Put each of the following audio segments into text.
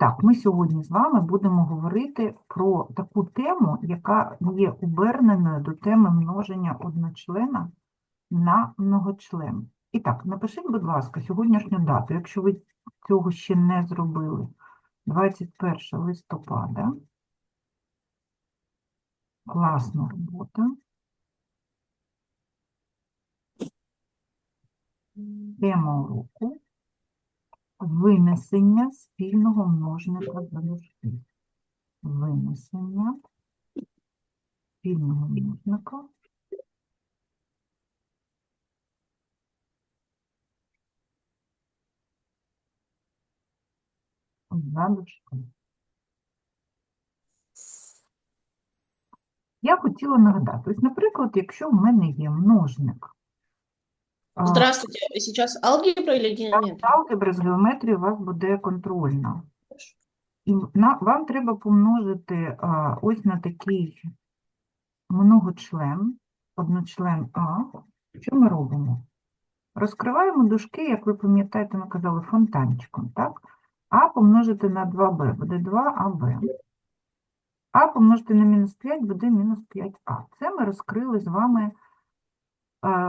Так, ми сьогодні з вами будемо говорити про таку тему, яка є оберненою до теми множення одночлена на многочлен. І так, напишіть, будь ласка, сьогоднішню дату, якщо ви цього ще не зробили. 21 листопада. Класна робота. Тема уроку винесення спільного множника за дужки. Винесення спільного множника за. Я хотіла нагадати, ось, наприклад, якщо в мене є множник, Здравствуйте, сейчас алгебра или геометрия? алгебра з геометрії у вас буде контрольна. І на, вам треба помножити а, ось на такий многочлен, одночлен А. Що ми робимо? Розкриваємо дужки, як ви пам'ятаєте, ми казали фонтанчиком, так? А помножити на 2b буде 2аб. А помножити на мінус 5 буде мінус 5а. Це ми розкрили з вами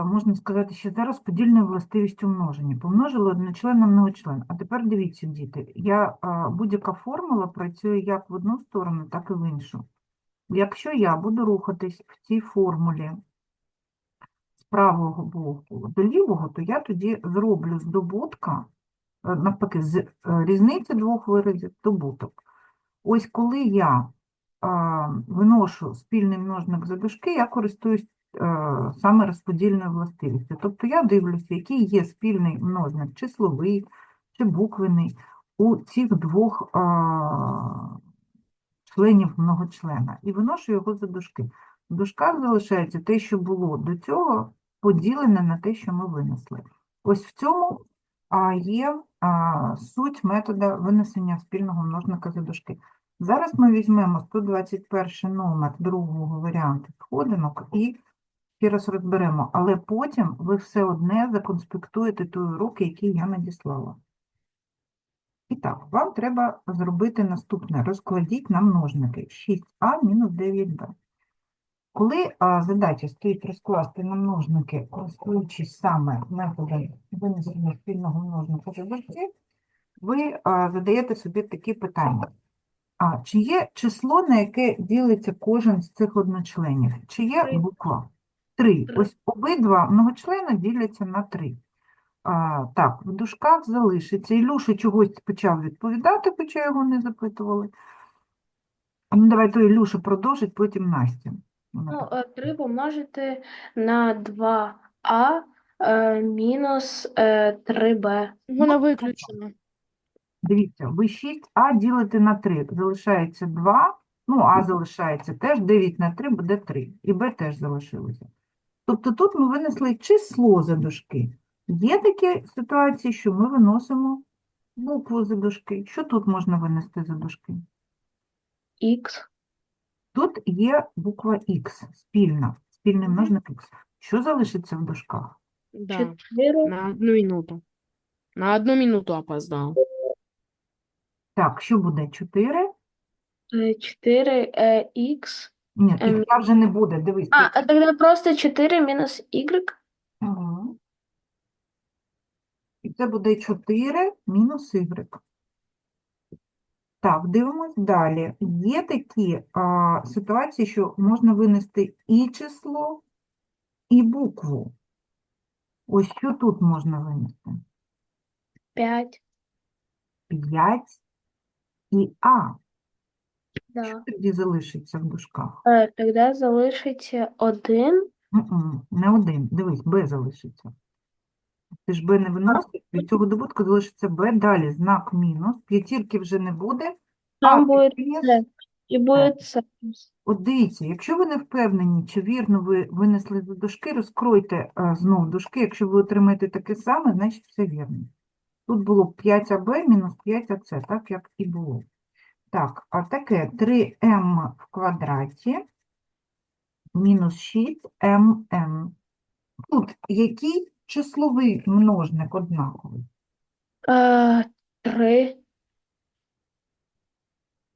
можна сказати, ще зараз подільною властивістю множення. Помножили одночлен на многочлен. А тепер дивіться, діти, я, будь-яка формула працює як в одну сторону, так і в іншу. Якщо я буду рухатись в цій формулі з правого боку до лівого, то я тоді зроблю з добутка, е, навпаки, з е, різниці двох виразів добуток. Ось коли я виношу спільний множник за дужки, я користуюсь саме розподільною властивістю. Тобто я дивлюся, який є спільний множник, числовий чи буквений у цих двох членів многочлена, і виношу його за дужки. В дужках залишається те, що було до цього, поділене на те, що ми винесли. Ось в цьому є суть метода винесення спільного множника за дужки. Зараз ми візьмемо 121 номер другого варіанту сходинок і ще раз розберемо, але потім ви все одне законспектуєте той урок, який я надіслала. І так, вам треба зробити наступне. Розкладіть на множники 6а мінус 9b. Коли а, задача стоїть розкласти на множники, користуючись саме методом винесення спільного множника за дужки, ви а, задаєте собі такі питання. А, чи є число, на яке ділиться кожен з цих одночленів? Чи є буква? Три. Ось обидва многочлени діляться на три. А, так, в дужках залишиться. Ілюша чогось почав відповідати, хоча його не запитували. Ну, давай то Ілюша продовжить, потім Настя. Ну, так. е, 3 помножити на 2а е, мінус е, 3b. Вона виключена. Дивіться, ви 6а ділите на 3, залишається 2, ну, а залишається теж, 9 на 3 буде 3, і b теж залишилося. Тобто тут ми винесли число за дужки. Є такі ситуації, що ми виносимо букву за дужки. Що тут можна винести за дужки? х. Тут є буква Х, спільна, спільний множник Х. Що залишиться в дужках? Да, 4 на одну минуту. На одну минуту опоздал. Так, що буде? 4? 4 е, х. Ні, Ем. Х вже не буде, дивись. А, а тогда просто 4 мінус y. Мгм. І це буде 4 мінус y. Так, дивимось далі. Є такі а, ситуації, що можна винести і число, і букву. Ось що тут можна винести? 5. 5 і А. Да. Що тоді залишиться в дужках? Е, Тогда залишиться 1. М-м, Не один. Дивись, Б залишиться. Ти ж Б не виносиш, від цього добутку залишиться Б. Далі знак мінус. П'ятірки вже не буде. Там А, буде. С. І буде С. От дивіться, якщо ви не впевнені, чи вірно ви винесли за дужки, розкройте е, знов дужки. Якщо ви отримаєте таке саме, значить все вірно. Тут було 5АБ мінус 5АС, так як і було. Так, а таке 3М в квадраті мінус 6МН. Тут який числовий множник однаковий? Е, три.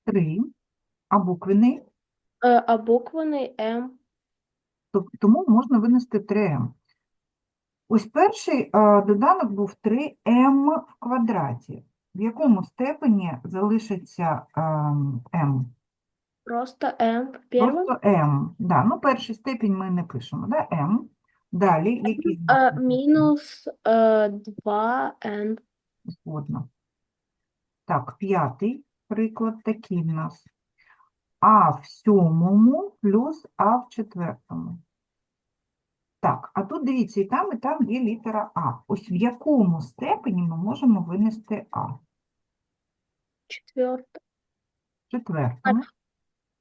3, а буквений, Е, а буквений М. тому можна винести 3m. Ось перший е, доданок був 3m в квадраті. В якому степені залишиться ем, m? Просто М в. Просто m. Да, ну перший степінь ми не пишемо, да? m. Далі який Е, мінус е, 2Н. Згодно. Так, п'ятий приклад такий в нас. А в сьомому плюс А в четвертому. Так, а тут дивіться, і там, і там є літера А. Ось в якому степені ми можемо винести А? В Четверта. четвертому.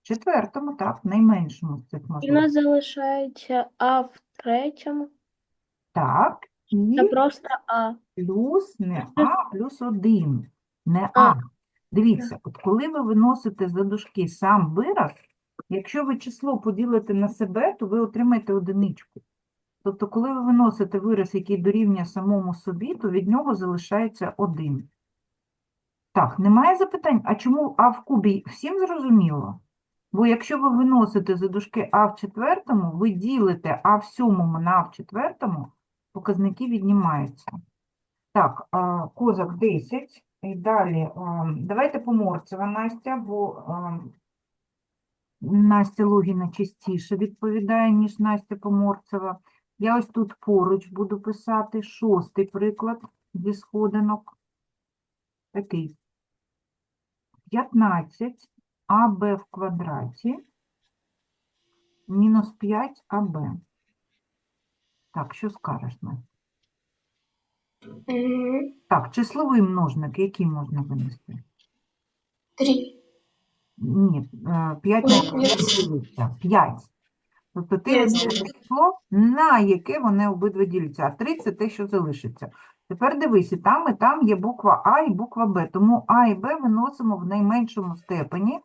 Четвертому, так, в найменшому з цих І в можливостей. нас залишається А в третьому. Так, і Це просто А. плюс не А, плюс 1, не А. А. Дивіться, от коли ви виносите за дужки сам вираз, якщо ви число поділите на себе, то ви отримаєте одиничку. Тобто, коли ви виносите вираз, який дорівнює самому собі, то від нього залишається 1. Так, немає запитань? А чому А в кубі? Всім зрозуміло? Бо якщо ви виносите за дужки А в четвертому, ви ділите А в сьомому на А в четвертому, показники віднімаються. Так, козак 10. І далі, давайте Поморцева Настя, бо Настя Логіна частіше відповідає, ніж Настя Поморцева. Я ось тут поруч буду писати шостий приклад зі сходинок. Такий. 15 АБ в квадраті мінус 5 АБ. Так, що скажеш, Настя? Так, числовий множник, який можна винести? Три. Ні, 5 Ой, 5. 5. Тобто ти число, на яке вони обидва діляться, а 3 – це те, що залишиться. Тепер дивись, і там, і там є буква А і буква Б, тому А і Б виносимо в найменшому степені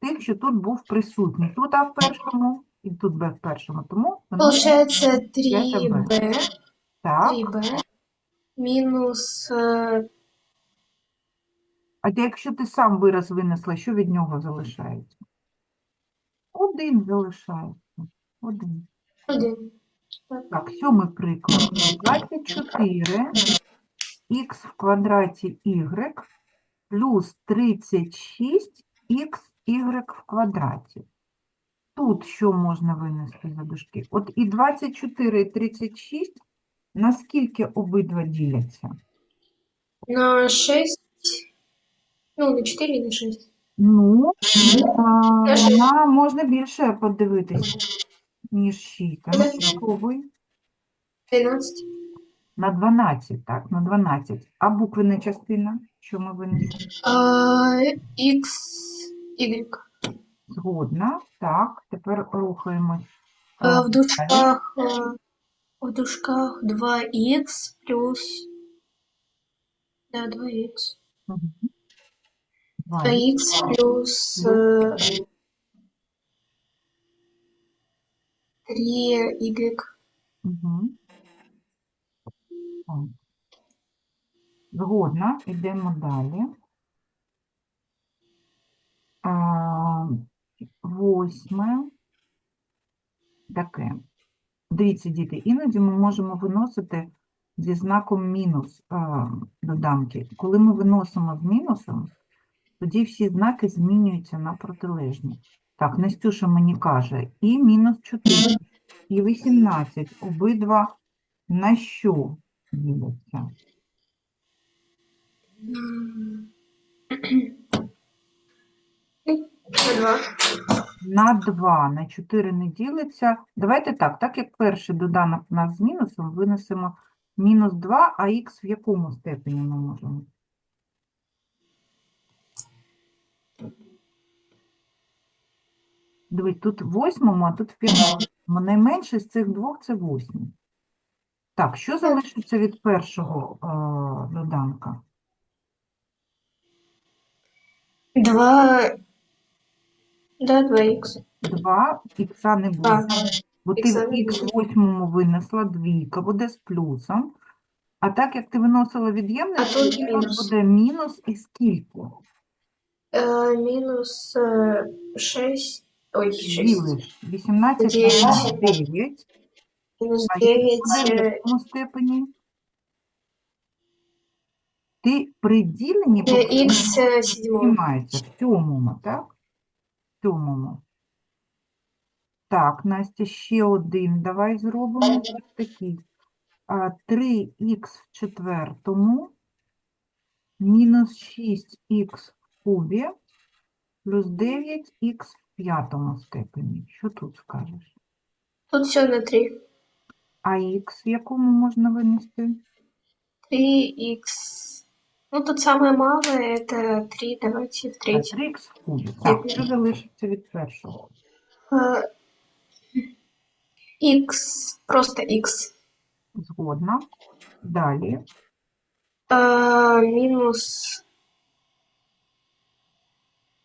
тих, що тут був присутній. Тут А в першому і тут Б в першому, тому виносимо Получается 5 АБ. 3b, Так, 3b минус э, а якщо ти сам вираз винесла, що від нього залишається? Один залишається. Один. 1. Так, сьомий приклад. 24 х в квадраті y плюс 36 х y в квадраті. Тут що можна винести за дужки? От і 24, і 36, наскільки обидва діляться? На 6. Ну, на 4 и на 6. Ну, на, можна більше подивитися, ніж 6. А ну, спробуй. 12. На 12, так, на 12. А буквена частина, що ми винесли? X, y. Згодна. Так, тепер рухаємось. А, А, в дужках, а, в дужках 2x плюс... Да, 2x. Мгм. Два. А x плюс э, 3y. Мгм. Так. Згодна, йдемо далі. А, восьме. Таке. Дивіться, діти, іноді ми можемо виносити зі знаком мінус а, доданки. Коли ми виносимо з мінусом, тоді всі знаки змінюються на протилежні. Так, Настюша мені каже, і мінус 4, і 18, обидва на що 2. На 2, на 4 не ділиться. Давайте так, так як перший доданок у нас з мінусом, винесемо мінус 2, а х в якому степені ми можемо? Дивись, тут в восьмому, а тут в п'ятому. Найменше з цих двох – це восьмий. Так, що залишиться від першого е, доданка? 2. Да, 2х. 2 х не буде. Бо ти ікса в не буде. восьмому винесла двійка, буде з плюсом. А так як ти виносила від'ємне, А то тут мінус мінус. буде мінус і скільки? Е, мінус е, 6. Ой, 6. Ділиш 18 на Дев'ять. 9. Мінус А який 9. буде в Е, якому степені? Ти при діленні х попередньо 7. Знімається в сьомому, так? В сьомому. Так, Настя, ще один. Давай зробимо ось такий. А, 3х в четвертому мінус 6х в кубі плюс 9х в п'ятому степені. Що тут скажеш? Тут все на 3. А х в якому можна винести? 3х. Ну, тут самое малое это 3. Давайте в А, третьем. 3х в кубі. Так, що залишиться від першого? Х. Просто х. Згодна. Далі. Е, мінус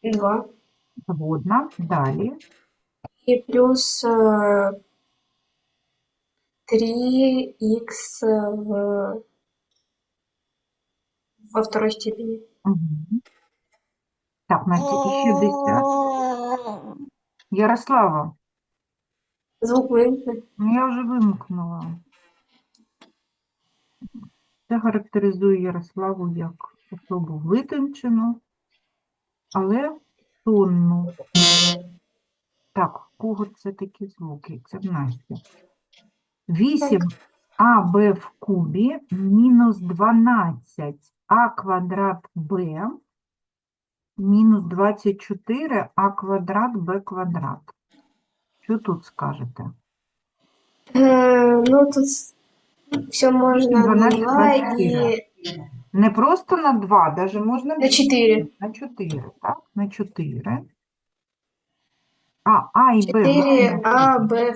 2. Згодна. Далі. И плюс э, 3х в, во второй степени. Мгм. Так, Настя, і ще десят. Ярослава, Звук вимкни. ну я вже вимкнула. Це характеризує Ярославу як особу витончену, але тонну. Так, кого це такі звуки? Це в Насті. 8 АБ в кубі мінус 12 А квадрат Б мінус 24 А квадрат Б квадрат. Що тут скажете? Э, ну, тут все можно на 12, 24. и Не просто на 2, даже можна на 4. на 4, так? На 4. А, А і Б. 4 А, Б,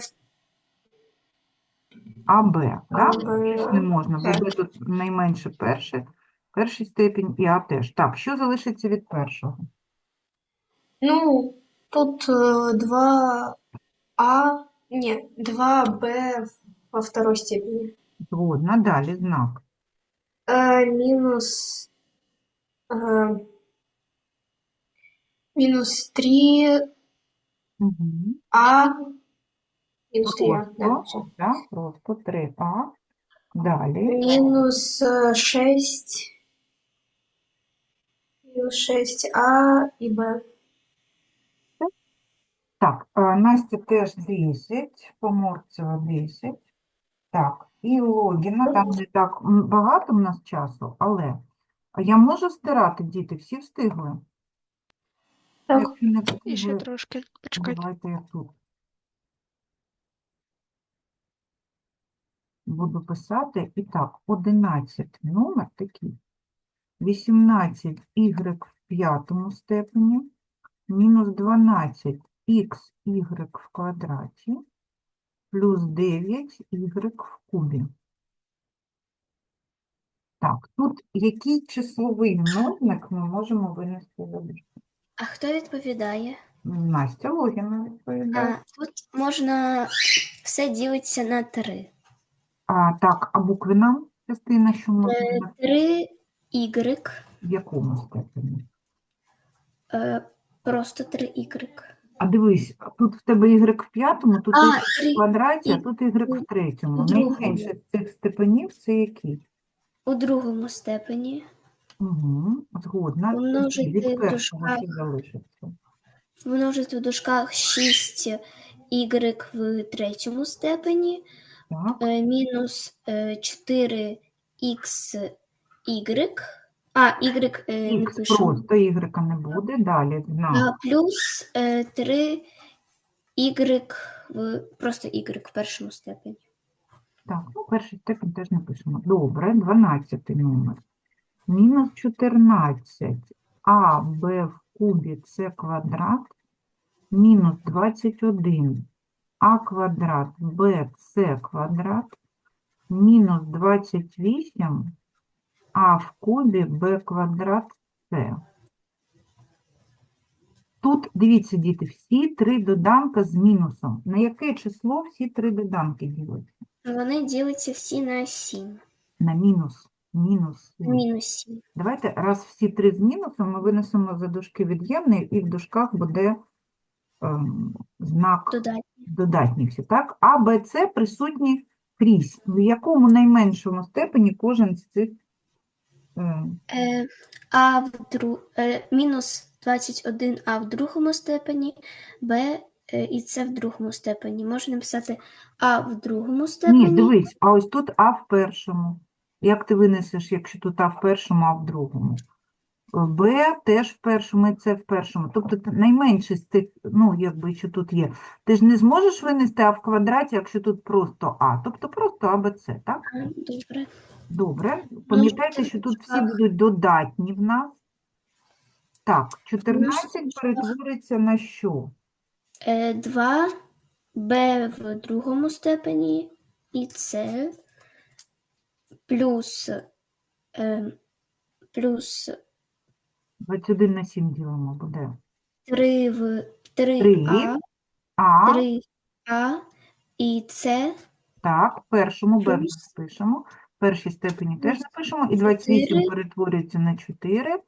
А, Б, так? Б. Не можна, бо. Б тут найменше перше, перший степінь і А теж. Так, що залишиться від першого? Ну, тут 2 А, не, 2 Б во второй степени. Згодна, далі знак Э, минус э, минус 3 Угу. А минус 3 А, да, Просто, всё. так, просто 3А. Далі. Минус 6 минус 6 А и Б. Так, а, Настя теж 10, Поморцева 10. Так, і Логіна, там не так багато в нас часу, але я можу стирати, діти, всі встигли? Так. Якщо не І ще трошки. Почекайте. давайте я тут буду писати. І так, 11 номер такий. 18 y в п'ятому степені мінус 12 х y в квадраті плюс 9 y в кубі. Так, тут який числовий множник ми можемо винести за дужки? А хто відповідає? Настя Логіна відповідає. А, тут можна все ділиться на 3. А, так, а буквена частина, що можна Е, на 3 y, в якому степені? е, просто 3 y. А дивись, тут в тебе y в п'ятому, тут А, y в квадраті, а тут y в третьому. другому. Найменше з цих степенів це який? у другому степені. Угу, згодна. Помножити Від в першого що залишиться? Множити в дужках 6 y в третьому степені, Так, е, мінус 4 x y. А, y е, не х просто y не буде, далі знак. А, плюс 3 y в просто y в першому степені. Так, ну, перший степень теж не пишемо. Добре, 12 номер. Мінус 14 а b в кубі це квадрат мінус 21 а квадрат b це квадрат мінус 28 а в кубі b квадрат це. Тут, дивіться, діти, всі три доданка з мінусом. На яке число всі три доданки ділять? Вони діляться всі на 7. на мінус. Мінус. сім. Мінус 7. Давайте раз всі три з мінусом ми винесемо за дужки від'ємний, і в дужках буде ем, знак додатні всі, так? А, Б, С присутні крізь. В якому найменшому степені кожен з цих Е, а в дру... е, мінус 21 а в другому степені, Б е, і С в другому степені. Можна написати А в другому степені. Ні, дивись, а ось тут А в першому. Як ти винесеш, якщо тут А в першому, А в другому? Б теж в першому і С в першому. Тобто найменший з цих, ну, якби, що тут є. Ти ж не зможеш винести А в квадраті, якщо тут просто А. Тобто просто А, Б, С, так? Добре. Добре. Пам'ятайте, що тут всі будуть додатні в нас. Так, 14 перетвориться на що? Е, 2 Б в другому степені і С плюс, е, плюс 21 на 7 ділимо буде. 3 в 3 Три. А, А, 3 А і С так, першому Б пишемо. Першій степені теж плюс запишемо. І 28 чотири. перетворюється на 4.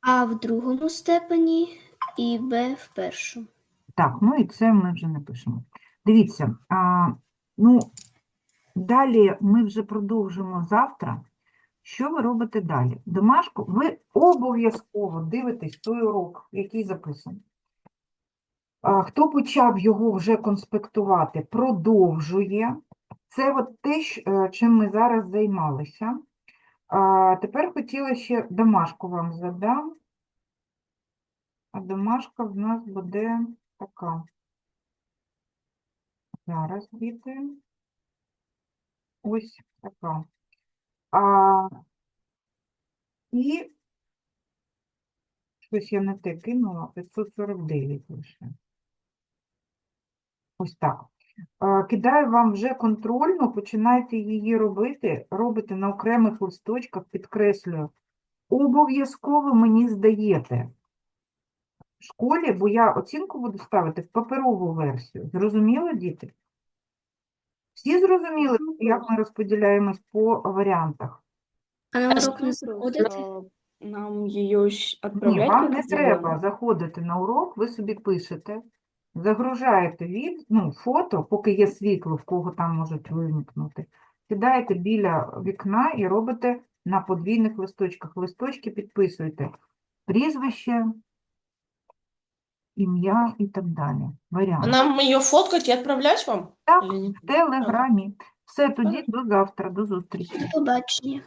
А в другому степені і Б в першому. Так, ну і це ми вже не пишемо. Дивіться, а, ну, далі ми вже продовжимо завтра. Що ви робите далі? Домашку ви обов'язково дивитесь той урок, який записаний. А, Хто почав його вже конспектувати, продовжує. Це от те, е, чим ми зараз займалися. А, Тепер хотіла ще домашку вам задам. А домашка в нас буде така. Зараз, діти. Ось така. А, і щось я не те кинула, 549 лише. Ось так. Кидаю вам вже контрольну, починайте її робити, робите на окремих листочках, підкреслюю. Обов'язково мені здаєте в школі, бо я оцінку буду ставити в паперову версію. Зрозуміло, діти? Всі зрозуміли, як ми розподіляємось по варіантах? А на урок не заходити? Нам ее щ- Ні, вам не треба заходити на урок, ви собі пишете, загружаєте від, ну, фото, поки є світло, в кого там можуть виникнути. Сідаєте біля вікна і робите на подвійних листочках. Листочки підписуєте прізвище, ім'я і так далі. Варіант. А нам ее фоткать и отправлять вам? Так, в телеграмі. Все, тоді до завтра, до зустрічі. До побачення.